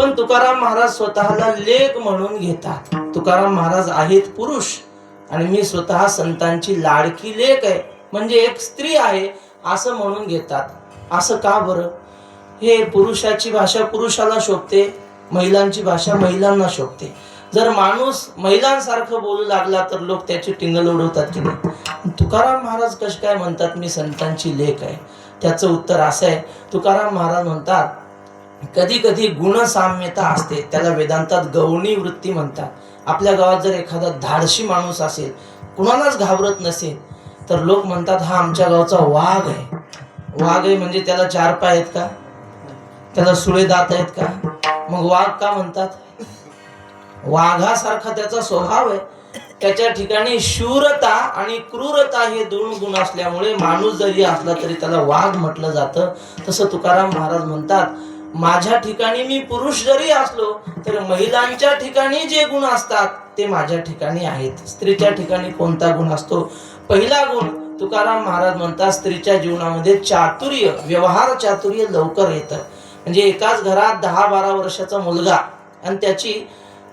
पण तुकाराम महाराज स्वतःला लेख म्हणून घेतात. तुकाराम महाराज आहेत पुरुष आणि मी स्वतः संतांची लाडकी लेख आहे. म्हणजे एक स्त्री आहे असं म्हणून घेतात. असं का बरं? हे पुरुषाची भाषा पुरुषाला शोभते महिलांची भाषा महिलांना शोभते. जर माणूस महिलांसारखं बोलू लागला तर लोक त्याची टिंगल उडवतात की नाही? तुकाराम महाराज कसे काय म्हणतात मी संतांची लेख आहे. त्याचं उत्तर असं आहे. तुकाराम महाराज म्हणतात कधी कधी गुणसाम्यता असते त्याला वेदांतात गवणी वृत्ती म्हणतात. आपल्या गावात जर एखादा धाडशी माणूस असेल कुणालाच घाबरत नसेल तर लोक म्हणतात हा आमच्या गावचा वाघ आहे. वाघ आहे म्हणजे त्याला चार पाय आहेत का? त्याला सुळे दात आहेत का? मग वाघ का म्हणतात? वाघासारखा त्याचा स्वभाव आहे. त्याच्या ठिकाणी शूरता आणि क्रूरता हे दोन गुण असल्यामुळे माणूस जरी असला तरी त्याला वाघ म्हटलं जातं. तसं तुकाराम महाराज म्हणतात माझ्या ठिकाणी मी पुरुष जरी असलो तर महिलांच्या ठिकाणी जे गुण असतात ते माझ्या ठिकाणी आहेत. स्त्रीच्या ठिकाणी कोणता गुण असतो? पहिला गुण तुकाराम महाराज म्हणतात स्त्रीच्या जीवनामध्ये चातुर्य व्यवहार चातुर्य लवकर येतं. म्हणजे एकाच घरात दहा बारा वर्षाचा मुलगा आणि त्याची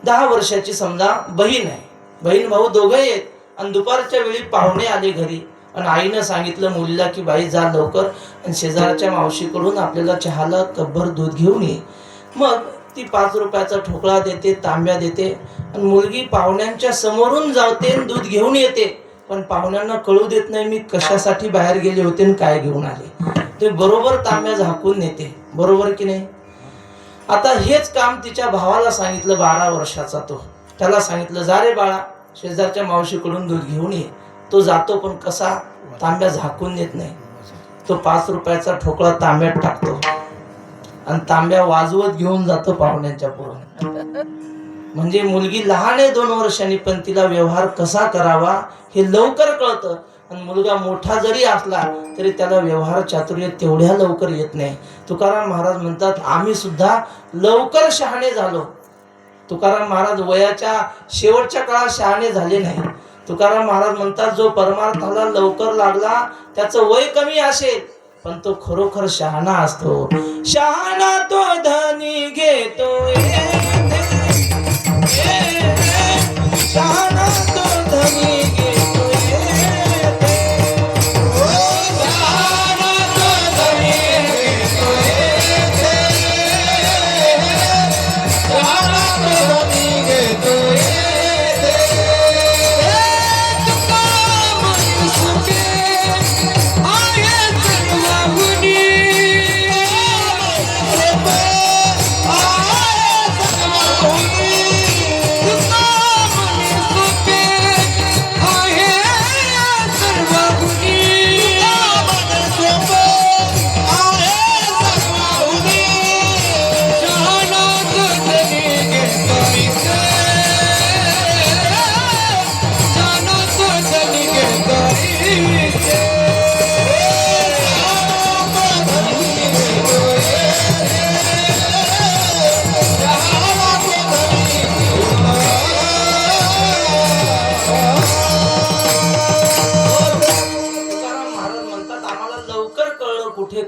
दहा वर्षाची समजा बहीण आहे. बहीण भाऊ दोघंही आहेत. आणि दुपारच्या वेळी पाहुणे आले घरी. आणि आईनं सांगितलं मुलीला की बाई जा लवकर आणि शेजारच्या मावशीकडून आपल्याला चहाला कब्बर दूध घेऊन ये. मग ती पाच रुपयाचा ठोकळा देते तांब्या देते आणि मुलगी पाहुण्यांच्या समोरून जावते आणि दूध घेऊन येते. पण पाहुण्यांना कळू देत नाही मी कशासाठी बाहेर गेले होते आणि काय घेऊन आले. ते बरोबर तांब्या झाकून नेते. बरोबर की नाही? आता हेच काम तिच्या भावाला सांगितलं बारा वर्षाचा तो. त्याला सांगितलं जा रे बाळा शेजारच्या मावशीकडून दूध घेऊन ये. तो जातो पण कसा? तांब्या झाकून देत नाही. तो पाच रुपयाचा ठोकळा तांब्यात टाकतो. आणि तांब्या वाजवत घेऊन जातो पाहुण्यांच्या पुढं. म्हणजे मुलगी लहान आहे दोन वर्षांनी पण तिला व्यवहार कसा करावा हे लवकर कळतं. आणि मुलगा मोठा जरी असला तरी त्याला व्यवहार चातुर्य तेवढ्या लवकर येत नाही. तुकाराम महाराज म्हणतात आम्ही सुद्धा लवकर शहाणे झालो. तुकाराम महाराज वयाच्या शेवटच्या काळात शहाणे झाले नाही तुकाराम महाराज म्हणतात जो परमार्थाला लवकर लागला त्याचं वय कमी असेल पण तो खरोखर शहाणा असतो. शहाणा तो धनी घेतो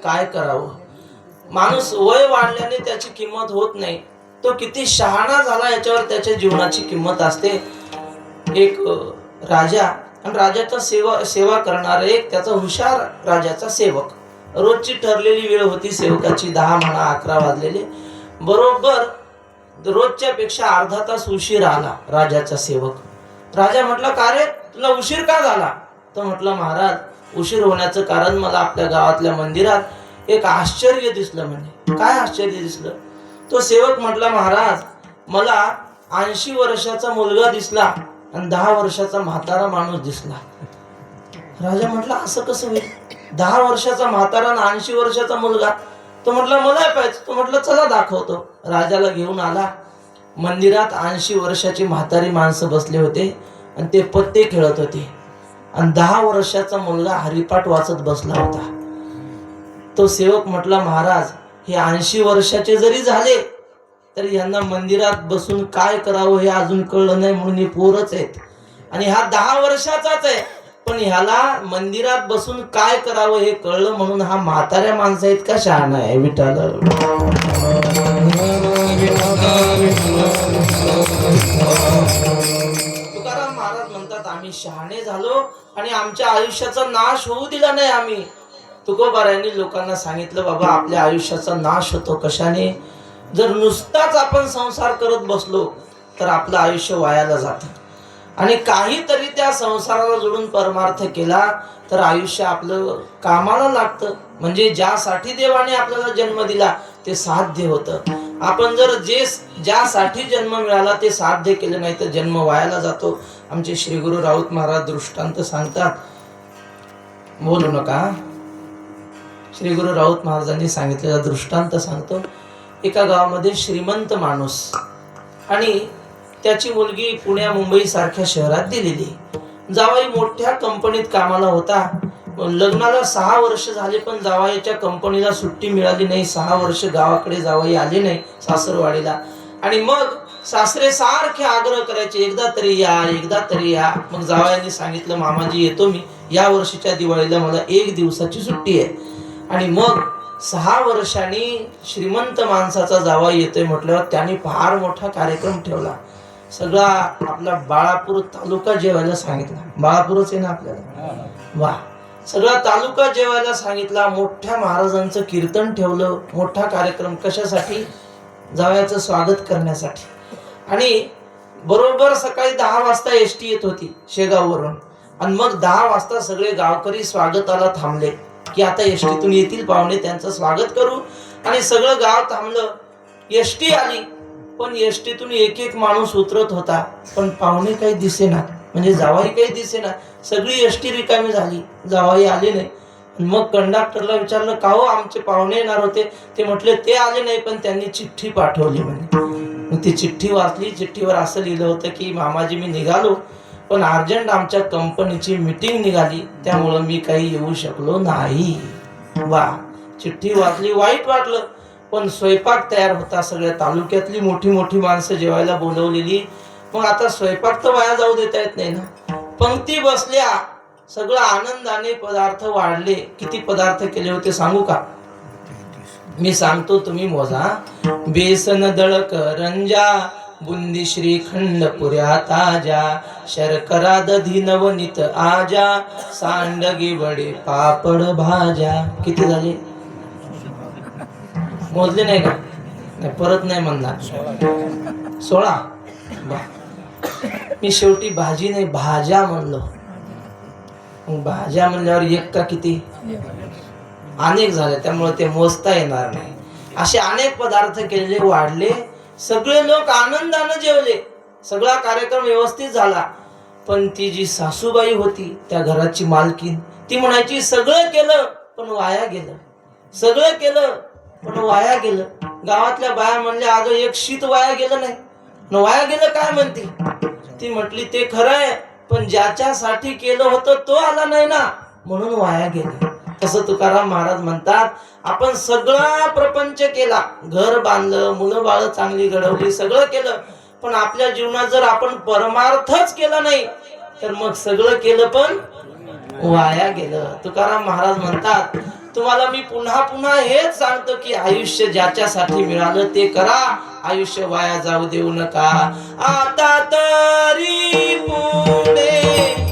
काय करावं? माणूस वय वाढल्याने त्याची किंमत होत नाही. तो किती शहाणा झाला याच्यावर त्याच्या जीवनाची किंमत असते. एक राजा आणि राजाचा सेवा सेवा करणारा एक त्याचा हुशार राजाचा सेवक. रोजची ठरलेली वेळ होती सेवकाची दहा म्हणा अकरा वाजलेली. बरोबर रोजच्या पेक्षा अर्धा तास उशीर आला राजाचा सेवक. राजा म्हटलं का रे? तुला उशीर का झाला? तर म्हटलं महाराज उशीर होण्याचं कारण मला आपल्या गावातल्या मंदिरात एक आश्चर्य दिसलं म्हणे. काय आश्चर्य दिसलं? तो सेवक म्हटला महाराज मला ऐंशी वर्षाचा मुलगा दिसला आणि दहा वर्षाचा म्हातारा माणूस दिसला. राजा म्हटला असं कसं होईल? दहा वर्षाचा म्हातारा आणि ऐंशी वर्षाचा मुलगा? तो म्हटलं मला पाहिजे तो म्हटलं चला दाखवतो. राजाला घेऊन आला. मंदिरात ऐंशी वर्षाची म्हातारी माणसं बसले होते आणि ते पत्ते खेळत होते. आणि दहा वर्षाचा मुलगा हरिपाठ वाचत बसला होता. तो सेवक म्हटला महाराज हे ऐंशी वर्षाचे जरी झाले तर यांना मंदिरात बसून काय करावं हे अजून कळलं नाही म्हणून हे पोरच आहेत. आणि हा दहा वर्षाचाच आहे पण ह्याला मंदिरात बसून काय करावं हे कळलं म्हणून हा म्हाताऱ्या माणसं आहेत का शहाणा आहे विठाल तुकाराम महाराज म्हणतात आम्ही शहाणे झालो आणि आमच्या आयुष्याचा नाश होऊ दिला नाही आम्ही. तुकोबारायांनी लोकांना सांगितलं बाबा आपल्या आयुष्याचा नाश होतो कशाने? जर नुसताच आपण संसार करत बसलो तर आपलं आयुष्य वायाला जातं. आणि काहीतरी त्या संसाराला जोडून परमार्थ केला तर आयुष्य आपलं कामाला लागतं. म्हणजे ज्यासाठी देवाने आपल्याला जन्म दिला ते साध्य होतं. आपण जर जे ज्यासाठी जन्म मिळाला ते साध्य केलं नाही तर जन्म वायाला जातो. आमचे श्री गुरु राऊत महाराज दृष्टांत सांगतात. बोलू नका. श्री गुरु राऊत महाराजांनी सांगितलेला दृष्टांत सांगतो. एका गावामध्ये श्रीमंत माणूस आणि त्याची मुलगी पुण्या मुंबई सारख्या शहरात दिलेली. जावाई मोठ्या कंपनीत कामाला होता. लग्नाला सहा वर्ष झाले पण जावाईच्या कंपनीला सुट्टी मिळाली नाही. सहा वर्ष गावाकडे जावाई आली नाही सासरवाडीला. आणि मग सासरे सारखे आग्रह करायचे एकदा तरी या एकदा तरी या. मग जावयाने सांगितलं मामाजी येतो मी. या वर्षीच्या दिवाळीला मला एक दिवसाची सुट्टी आहे. आणि मग सहा वर्षांनी श्रीमंत माणसाचा जावा येतोय म्हटल्यावर त्याने फार मोठा कार्यक्रम ठेवला. सगळा आपला बाळापूर तालुका जेवायला सांगितला. बाळापूरच आहे ना आपल्याला? वा. सगळा तालुका जेवायला सांगितला. मोठ्या महाराजांचं कीर्तन ठेवलं. मोठा कार्यक्रम कशासाठी? जावयाचं स्वागत करण्यासाठी. आणि बरोबर सकाळी दहा वाजता एस टी येत होती शेगाववरून. आणि मग दहा वाजता सगळे गावकरी स्वागताला थांबले. की आता यष्टीतून येतील पाहुणे त्यांचं स्वागत करू. आणि सगळं गाव थांबलं. यष्टी आली पण यष्टीतून एक एक माणूस उतरत होता. पण पाहुणे काही दिसेना. म्हणजे जावाई काही दिसेना. सगळी यष्टी रिकामी झाली. जावाई आले नाही. मग कंडक्टरला विचारलं का हो आमचे पाहुणे येणार होते? ते म्हटले ते आले नाही पण त्यांनी चिठ्ठी पाठवली म्हणे. मग ती चिठ्ठी वाचली. चिठ्ठीवर असं लिहिलं होतं की मामाजी मी निघालो. पण अर्जंट आमच्या कंपनीची मीटिंग निघाली. त्यामुळं मी काही येऊ शकलो नाही. वा चिठ्ठी वाचली वाईट वाटलं. पण स्वयंपाक तयार होता. सगळ्या तालुक्यातली मोठी मोठी माणसं जेवायला बोलवलेली. मग आता स्वयंपाक तर वाया जाऊ देता येत नाही ना. पंक्ती बसल्या. सगळं आनंदाने पदार्थ वाढले. किती पदार्थ केले होते सांगू का? मी सांगतो तुम्ही मोजा. बेसन दळक रंजा बुंदी श्रीखंड पुऱ्या ताजा शर्करा दधी नवनीत आजा सांडगी वडे पापड भाज्या. किती झाले? मोजले नाही का? नाही परत नाही म्हणणार. सोळा? मी शेवटी भाजी नाही भाज्या म्हणलो. मग भाज्या म्हणल्यावर एक का किती? अनेक झाले त्यामुळे ते मोजता येणार नाही. असे अनेक पदार्थ केलेले वाढले. सगळे लोक आनंदानं जेवले. सगळा कार्यक्रम व्यवस्थित झाला. पण ती जी सासूबाई होती त्या घराची मालकीन ती म्हणायची सगळं केलं पण वाया गेलं. सगळं केलं पण वाया गेलं. गावातल्या बाया म्हणल्या अगं एक शीत वाया गेलं नाही. न वाया गेलं काय? म्हणते. ती म्हटली ते खरं आहे पण ज्याच्यासाठी केलं होतं तो आला नाही ना म्हणून वाया गेलं. तसं तुकाराम महाराज म्हणतात आपण सगळा प्रपंच केला. घर बांधलं मुलं बाळ चांगली घडवली सगळं केलं. पण आपल्या जीवनात जर आपण परमार्थच केला नाही तर मग सगळं केलं पण वाया गेलं. तुकाराम महाराज म्हणतात तुम्हाला मी पुन्हा पुन्हा हेच सांगतो की आयुष्य ज्याच्यासाठी मिळालं ते करा. आयुष्य वाया जाऊ देऊ नका. आता तरी पुढे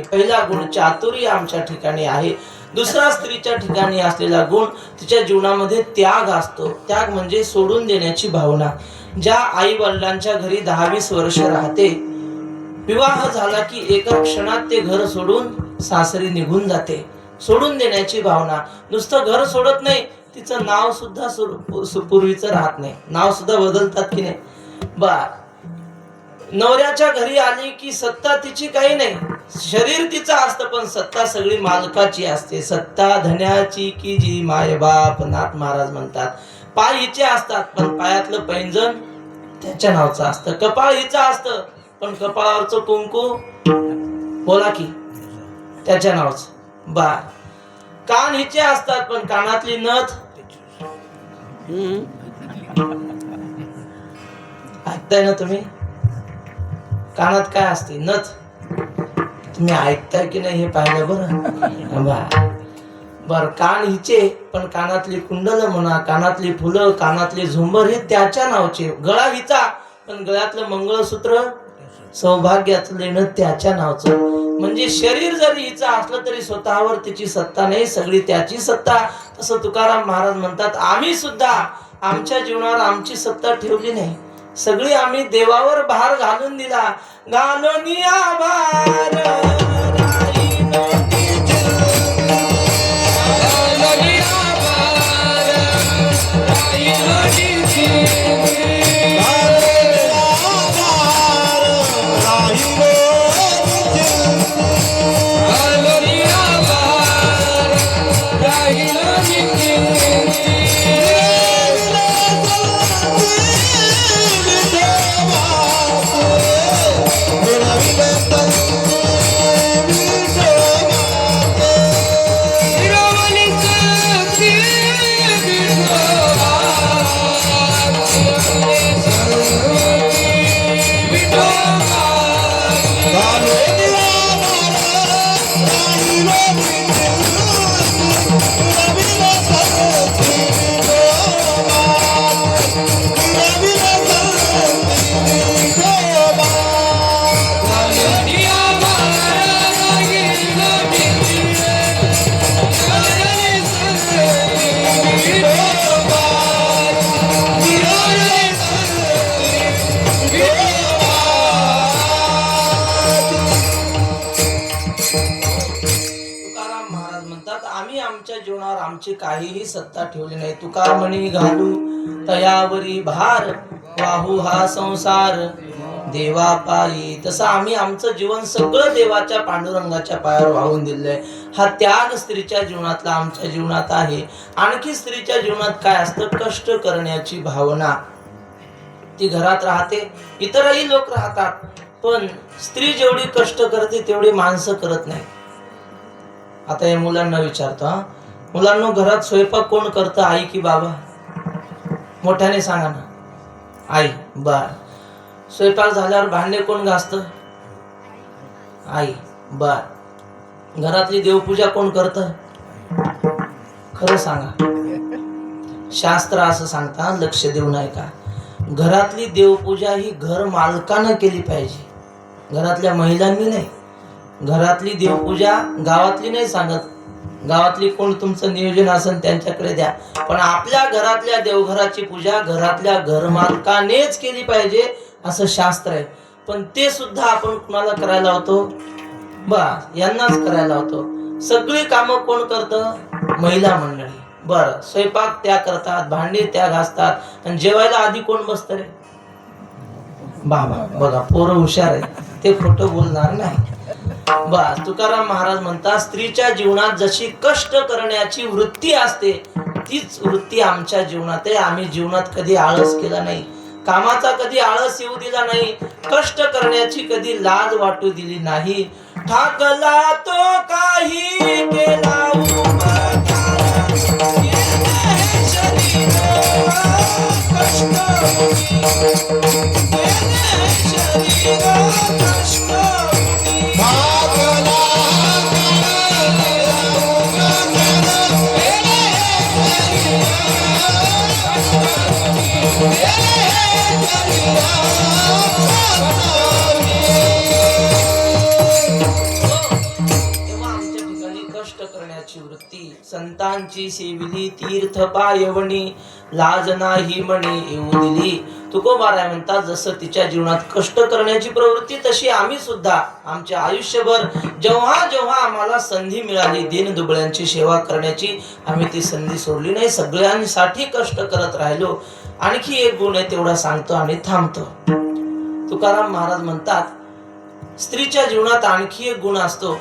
नाही पहिला गुण चातुर्य आमच्या ठिकाणी आहे. दुसरा स्त्रीच्या ठिकाणी असलेला गुण तिच्या जीवनामध्ये त्याग असतो. त्याग म्हणजे सोडून देण्याची भावना. ज्या आई वडिलांच्या घरी दहा वीस वर्ष राहते विवाह झाला की एका क्षणात ते घर सोडून सासरी निघून जाते. सोडून देण्याची भावना. नुसतं घर सोडत नाही तिचं नाव सुद्धा पूर्वीचं राहत नाही. नाव सुद्धा बदलतात की नाही? बर. नवऱ्याच्या घरी आली की सत्ता तिची काही नाही. शरीर तिचं असतं पण सत्ता सगळी मालकाची असते. सत्ता धन्याची की जी माय बाप नाथ महाराज म्हणतात. पाय हिचे असतात पण पायातलं पैंजण त्याच्या नावचं असतं. कपाळ हिचं असतं पण कपाळावरचं कुंकू बोला की त्याच्या नावचं. बार कान हिचे असतात पण कानातली नथ ऐकताय ना तुम्ही? कानात काय असते नथ. तुम्ही ऐकताय की नाही हे पाहिलं बरं? बर बर कान हिचे पण कानातली कुंडल म्हणा कानातली फुलं कानातले झुंबर हे त्याच्या नावचे. गळा हिचा पण गळ्यातलं मंगळसूत्र सौभाग्याचं लेणं त्याच्या नावचं. म्हणजे शरीर जरी हिचं असलं तरी स्वतःवर तिची सत्ता नाही सगळी त्याची सत्ता. तसं तुकाराम महाराज म्हणतात आम्ही सुद्धा आमच्या जीवनावर आमची सत्ता ठेवली नाही. सगळी आम्ही देवावर भार घालून दिला. घालून भार. आमची काहीही सत्ता ठेवली नाही. तुकार म्हणी घालू तयावरी भार वाहू हा संसार. देवा पायी तसं आम्ही आमचं जीवन सगळं देवाच्या पांडुरंगाच्या पायावर वाहून दिलंय. हा त्याग स्त्रीच्या जीवनातला आमच्या जीवनात आहे. आणखी स्त्रीच्या जीवनात काय असतं? कष्ट करण्याची भावना. ती घरात राहते. इतरही लोक राहतात. पण स्त्री जेवढी कष्ट करते तेवढी माणसं करत नाही. आता या मुलांना विचारतो हा. मुलांना घरात स्वयंपाक कोण करतं? आई की बाबा? मोठ्याने सांगा ना. आई बर स्वयंपाक झाल्यावर भांडे कोण घासत? आई बर घरातली देवपूजा कोण करत? खरं सांगा. शास्त्र असं सांगता लक्ष देऊ नये का घरातली देवपूजा ही घर मालकानं केली पाहिजे. घरातल्या महिलांनी नाही. घरातली देवपूजा गावातली नाही सांगत. गावातली कोण तुमचं नियोजन असेल त्यांच्याकडे द्या. पण आपल्या घरातल्या देवघराची पूजा घरातल्या घरमालकानेच केली पाहिजे असं शास्त्र आहे. पण ते सुद्धा आपण कुणाला करायला होतो बा यांनाच करायला होतो सगळी कामं कोण करतं? महिला मंडळी. बर स्वयंपाक त्या करतात भांडी त्या घासतात. आणि जेवायला आधी कोण बसतं रे? बाबा बघा पोरं हुशार आहे ते खोटं बोलणार नाही. बस तुकाराम महाराज म्हणतात स्त्रीच्या जीवनात जशी कष्ट करण्याची वृत्ती असते तीच वृत्ती आमच्या जीवनात आहे. आम्ही जीवनात कधी आळस केला नाही. कामाचा कधी आळस येऊ दिला नाही. कष्ट करण्याची कधी लाज वाटू दिली नाही. ठाकला तो काही केला संतांची सेविली तीर्थ पायवणी लाज नाही म्हणे येऊ दिली. तुकोबाराय म्हणतात जसं तिच्या जीवनात कष्ट करण्याची प्रवृत्ती तशी आम्ही सुद्धा आमच्या आयुष्यभर जेव्हा जेव्हा आम्हाला संधी मिळाली दिन दुबळ्यांची सेवा करण्याची आम्ही ती संधी सोडली नाही. सगळ्यांसाठी कष्ट करत राहिलो. आणखी एक गुण आहे तेवढा सांगतो आणि थांबतो. तुकाराम महाराज म्हणतात स्त्रीच्या जीवनात आणखी एक गुण असतो.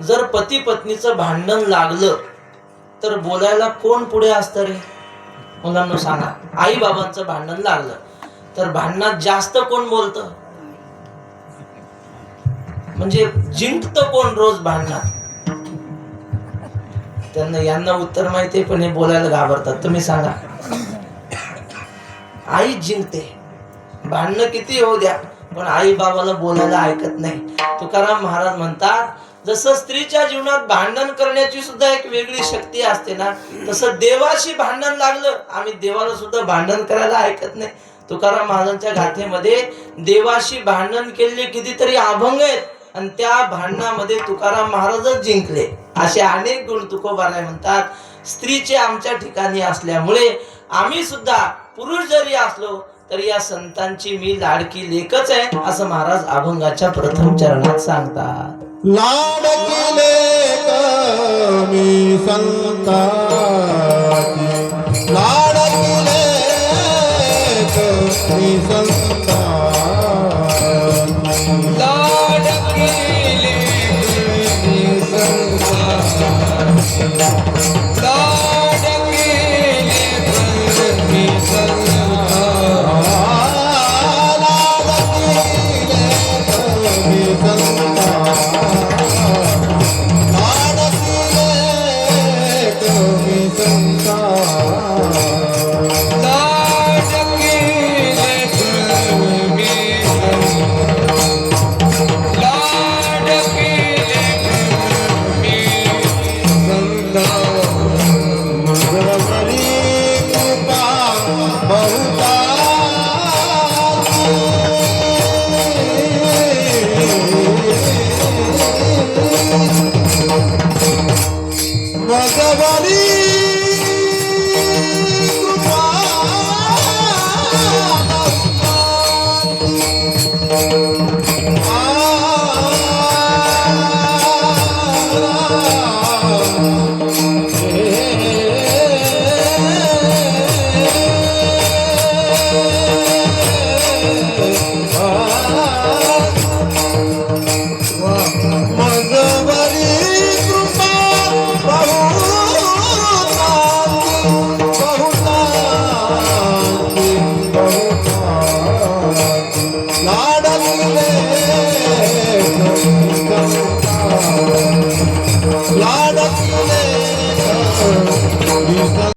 जर पती पत्नीचं भांडण लागलं तर बोलायला कोण पुढे असतं रे? मुलांना सांगा. आई बाबांचं भांडण लागलं. तर भांडणात जास्त कोण बोलत? म्हणजे जिंकत कोण रोज भांडणात? त्यांना यांना उत्तर माहिती पण हे बोलायला घाबरतात. तुम्ही सांगा. आई जिंकते. भांडणं किती होऊ द्या पण आई बाबाला बोलायला ऐकत नाही. तुकाराम महाराज म्हणतात जसं स्त्रीच्या जीवनात भांडण करण्याची सुद्धा एक वेगळी शक्ती असते ना तसं देवाशी भांडण लागलं आम्ही देवाला सुद्धा भांडण करायला ऐकत नाही. तुकाराम महाराजांच्या गाथेमध्ये देवाशी भांडण केलेले कितीतरी अभंग आहेत आणि त्या भांडणामध्ये तुकाराम महाराजच जिंकले. असे अनेक गुण तुकोबाराय म्हणतात स्त्रीचे आमच्या ठिकाणी असल्यामुळे आम्ही सुद्धा पुरुष जरी असलो तरी या संतांची मी लाडकी लेखच आहे असं महाराज अभंगाच्या प्रथम चरणात सांगतात. लाड केले कमी संताची. लाडकिले कमी संता